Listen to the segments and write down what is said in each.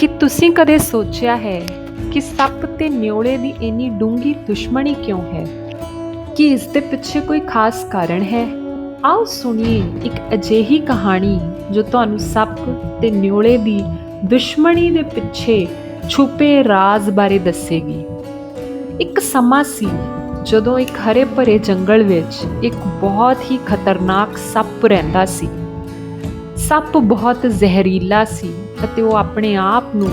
ਕੀ ਤੁਸੀਂ ਕਦੇ ਸੋਚਿਆ ਹੈ ਕਿ ਸੱਪ ਤੇ ਨਿਉਲੇ ਦੀ ਇੰਨੀ ਡੂੰਗੀ ਦੁਸ਼ਮਣੀ ਕਿਉਂ ਹੈ? ਕੀ ਇਸ ਦੇ ਪਿੱਛੇ ਕੋਈ ਖਾਸ ਕਾਰਨ ਹੈ? ਆਓ ਸੁਣੀਏ ਇੱਕ ਅਜਿਹੀ ਕਹਾਣੀ ਜੋ ਤੁਹਾਨੂੰ ਸੱਪ ਤੇ ਨਿਉਲੇ ਦੀ ਦੁਸ਼ਮਣੀ ਦੇ ਪਿੱਛੇ ਛੁਪੇ ਰਾਜ਼ ਬਾਰੇ ਦੱਸੇਗੀ। ਇੱਕ ਸਮਾਂ ਸੀ ਜਦੋਂ ਇੱਕ ਹਰੇ ਭਰੇ ਜੰਗਲ ਵਿੱਚ ਇੱਕ ਬਹੁਤ ਹੀ ਖਤਰਨਾਕ ਸੱਪ ਰਹਿੰਦਾ ਸੀ। ਸੱਪ ਬਹੁਤ ਜ਼ਹਿਰੀਲਾ ਸੀ ਅਤੇ ਉਹ ਆਪਣੇ ਆਪ ਨੂੰ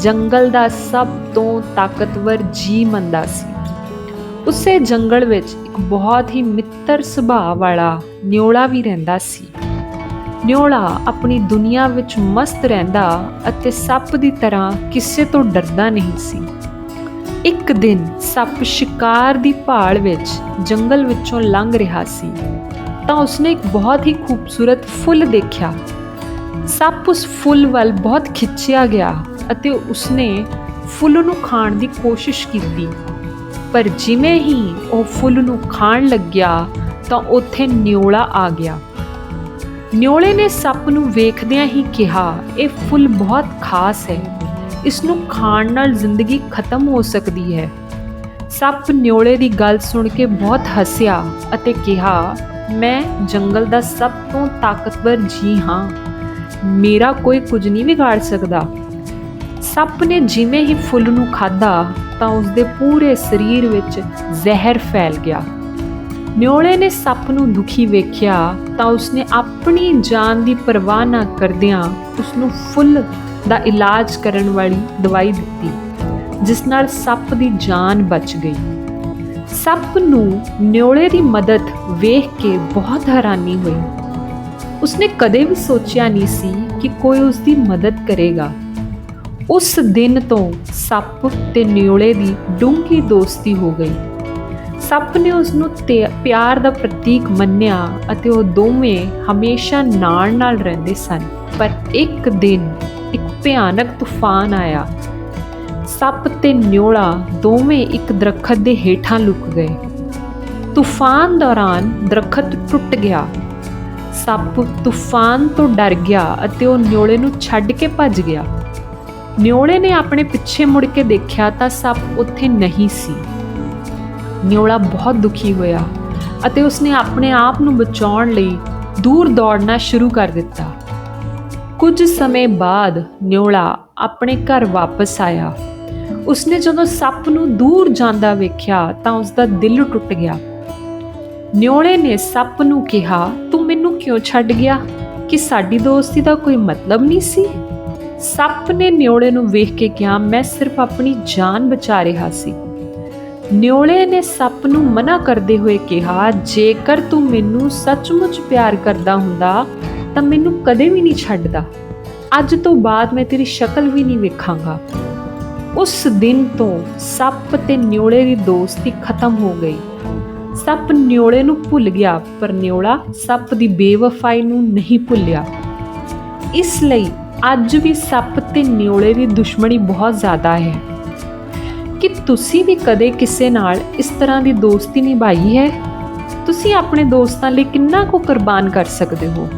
ਜੰਗਲ ਦਾ ਸਭ ਤੋਂ ਤਾਕਤਵਰ ਜੀ ਮੰਨਦਾ ਸੀ। ਉਸੇ ਜੰਗਲ ਵਿੱਚ ਇੱਕ ਬਹੁਤ ਹੀ ਮਿੱਤਰ ਸੁਭਾਅ ਵਾਲਾ ਨਿਉਲਾ ਵੀ ਰਹਿੰਦਾ ਸੀ। ਨਿਉਲਾ ਆਪਣੀ ਦੁਨੀਆ ਵਿੱਚ ਮਸਤ ਰਹਿੰਦਾ ਅਤੇ ਸੱਪ ਦੀ ਤਰ੍ਹਾਂ ਕਿਸੇ ਤੋਂ ਡਰਦਾ ਨਹੀਂ ਸੀ। ਇੱਕ ਦਿਨ ਸੱਪ ਸ਼ਿਕਾਰ ਦੀ ਭਾਲ ਵਿੱਚ ਜੰਗਲ ਵਿੱਚੋਂ ਲੰਘ ਰਿਹਾ ਸੀ ਤਾਂ ਉਸਨੇ ਇੱਕ ਬਹੁਤ ਹੀ ਖੂਬਸੂਰਤ ਫੁੱਲ ਦੇਖਿਆ। ਸੱਪ ਉਸ ਫੁੱਲ ਵੱਲ ਬਹੁਤ ਖਿੱਚਿਆ ਗਿਆ ਅਤੇ ਉਸਨੇ ਫੁੱਲ ਨੂੰ ਖਾਣ ਦੀ ਕੋਸ਼ਿਸ਼ ਕੀਤੀ। ਪਰ ਜਿਵੇਂ ਹੀ ਉਹ ਫੁੱਲ ਨੂੰ ਖਾਣ ਲੱਗਿਆ ਤਾਂ ਉੱਥੇ ਨਿਉਲਾ ਆ ਗਿਆ। ਨਿਉਲੇ ਨੇ ਸੱਪ ਨੂੰ ਵੇਖਦਿਆਂ ਹੀ ਕਿਹਾ, ਇਹ ਫੁੱਲ ਬਹੁਤ ਖਾਸ ਹੈ। ਇਸ ਨੂੰ ਖਾਣ ਨਾਲ ਜ਼ਿੰਦਗੀ ਖਤਮ ਹੋ ਸਕਦੀ ਹੈ। ਸੱਪ ਨਿਉਲੇ ਦੀ ਗੱਲ ਸੁਣ ਕੇ ਬਹੁਤ ਹੱਸਿਆ ਅਤੇ ਕਿਹਾ, ਮੈਂ ਜੰਗਲ ਦਾ ਸਭ ਤੋਂ ਤਾਕਤਵਰ ਜੀ ਹਾਂ। ਮੇਰਾ ਕੋਈ ਕੁਝ ਨਹੀਂ ਵਿਗਾੜ ਸਕਦਾ। ਸੱਪ ਨੇ ਜਿਵੇਂ ਹੀ ਫੁੱਲ ਨੂੰ ਖਾਧਾ, ਤਾਂ ਉਸਦੇ ਪੂਰੇ ਸਰੀਰ ਵਿੱਚ ਜ਼ਹਿਰ ਫੈਲ ਗਿਆ। ਨਿਉਲੇ ਨੇ ਸੱਪ ਨੂੰ ਦੁਖੀ ਵੇਖਿਆ, ਤਾਂ ਉਸਨੇ ਆਪਣੀ ਜਾਨ ਦੀ ਪਰਵਾਹ ਨਾ ਕਰਦਿਆਂ ਉਸ ਨੂੰ ਫੁੱਲ ਦਾ ਇਲਾਜ ਕਰਨ ਵਾਲੀ ਦਵਾਈ ਦਿੱਤੀ, ਜਿਸ ਨਾਲ ਸੱਪ ਦੀ ਜਾਨ ਬਚ ਗਈ। ਸੱਪ ਨੂੰ ਨਿਉਲੇ ਦੀ ਮਦਦ ਵੇਖ ਕੇ ਬਹੁਤ ਹੈਰਾਨੀ ਹੋਈ। ਉਸਨੇ ਕਦੇ ਵੀ ਸੋਚਿਆ ਨਹੀਂ ਸੀ ਕਿ ਕੋਈ ਉਸ ਦੀ ਮਦਦ ਕਰੇਗਾ। ਉਸ ਦਿਨ ਤੋਂ ਸੱਪ ਤੇ ਨਿਉਲੇ ਦੀ ਡੂੰਘੀ ਦੋਸਤੀ ਹੋ ਗਈ। ਸੱਪ ਨੇ ਉਸ ਨੂੰ ਪਿਆਰ ਦਾ ਪ੍ਰਤੀਕ ਮੰਨਿਆ ਅਤੇ ਉਹ ਦੋਵੇਂ ਹਮੇਸ਼ਾ ਨਾਲ ਨਾਲ ਰਹਿੰਦੇ ਸਨ। ਪਰ ਇੱਕ ਦਿਨ ਇੱਕ ਭਿਆਨਕ ਤੂਫਾਨ ਆਇਆ। ਸੱਪ ਤੇ ਨਿਉਲਾ ਦੋਵੇਂ ਇੱਕ ਦਰਖਤ ਦੇ ਹੇਠਾਂ ਲੁਕ ਗਏ। ਤੂਫਾਨ ਦੌਰਾਨ ਦਰਖਤ ਟੁੱਟ ਗਿਆ। ਸੱਪ ਤੂਫਾਨ ਤੋਂ ਡਰ ਗਿਆ ਅਤੇ ਉਹ ਨਿਉਲੇ ਨੂੰ ਛੱਡ ਕੇ ਭੱਜ ਗਿਆ। ਨਿਉਲੇ ਨੇ ਆਪਣੇ ਪਿੱਛੇ ਮੁੜ ਕੇ ਦੇਖਿਆ ਤਾਂ ਸੱਪ ਉੱਥੇ ਨਹੀਂ ਸੀ। ਨਿਉਲਾ ਬਹੁਤ ਦੁਖੀ ਹੋਇਆ ਅਤੇ ਉਸਨੇ ਆਪਣੇ ਆਪ ਨੂੰ ਬਚਾਉਣ ਲਈ ਦੂਰ ਦੌੜਨਾ ਸ਼ੁਰੂ ਕਰ ਦਿੱਤਾ। ਕੁਝ ਸਮੇਂ ਬਾਅਦ ਨਿਉਲਾ ਆਪਣੇ ਘਰ ਵਾਪਸ ਆਇਆ। ਉਸਨੇ ਜਦੋਂ ਸੱਪ ਨੂੰ ਦੂਰ ਜਾਂਦਾ ਵੇਖਿਆ ਤਾਂ ਉਸਦਾ ਦਿਲ ਟੁੱਟ ਗਿਆ। ਨਿਉਲੇ ਨੇ ਸੱਪ ਨੂੰ ਕਿਹਾ, ਤੂੰ ਮੈਨੂੰ ਕਿਉਂ ਛੱਡ ਗਿਆ? ਕਿ ਸਾਡੀ ਦੋਸਤੀ ਦਾ ਕੋਈ ਮਤਲਬ ਨਹੀਂ ਸੀ? ਸੱਪ ਨੇ ਨਿਉਲੇ ਨੂੰ ਵੇਖ ਕੇ ਕਿਹਾ, ਮੈਂ ਸਿਰਫ ਆਪਣੀ ਜਾਨ ਬਚਾ ਰਿਹਾ ਸੀ। ਨਿਉਲੇ ਨੇ ਸੱਪ ਨੂੰ ਮਨਾ ਕਰਦੇ ਹੋਏ ਕਿਹਾ, ਜੇਕਰ ਤੂੰ ਮੈਨੂੰ ਸੱਚਮੁੱਚ ਪਿਆਰ ਕਰਦਾ ਹੁੰਦਾ, ਤਾਂ ਮੈਨੂੰ ਕਦੇ ਵੀ ਨਹੀਂ ਛੱਡਦਾ। ਅੱਜ ਤੋਂ ਬਾਅਦ ਮੈਂ ਤੇਰੀ ਸ਼ਕਲ ਵੀ ਨਹੀਂ ਵੇਖਾਂਗਾ। ਉਸ ਦਿਨ ਤੋਂ ਸੱਪ ਤੇ ਨਿਉਲੇ ਦੀ ਦੋਸਤੀ ਖਤਮ ਹੋ ਗਈ। ਸੱਪ ਨਿਓਲੇ ਨੂੰ ਭੁੱਲ ਗਿਆ, ਪਰ ਨਿਉਲਾ ਸੱਪ ਦੀ ਬੇਵਫਾਈ ਨੂੰ ਨਹੀਂ ਭੁੱਲਿਆ। ਇਸ ਲਈ ਅੱਜ ਵੀ ਸੱਪ ਤੇ ਨਿਉਲੇ ਦੀ ਦੁਸ਼ਮਣੀ ਬਹੁਤ ਜ਼ਿਆਦਾ ਹੈ। ਕਿ ਤੁਸੀਂ ਵੀ ਕਦੇ ਕਿਸੇ ਨਾਲ ਇਸ ਤਰ੍ਹਾਂ ਦੀ ਦੋਸਤੀ ਨਿਭਾਈ ਹੈ? ਤੁਸੀਂ ਆਪਣੇ ਦੋਸਤਾਂ ਲਈ ਕਿੰਨਾ ਕੁ ਕੁਰਬਾਨ ਕਰ ਸਕਦੇ ਹੋ?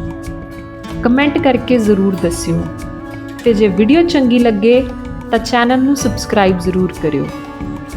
ਕਮੈਂਟ ਕਰਕੇ ਜ਼ਰੂਰ ਦੱਸਿਓ। ਤੇ ਜੇ ਵੀਡੀਓ ਚੰਗੀ ਲੱਗੇ ਤਾਂ ਚੈਨਲ ਨੂੰ ਸਬਸਕ੍ਰਾਈਬ ਜ਼ਰੂਰ ਕਰਿਓ।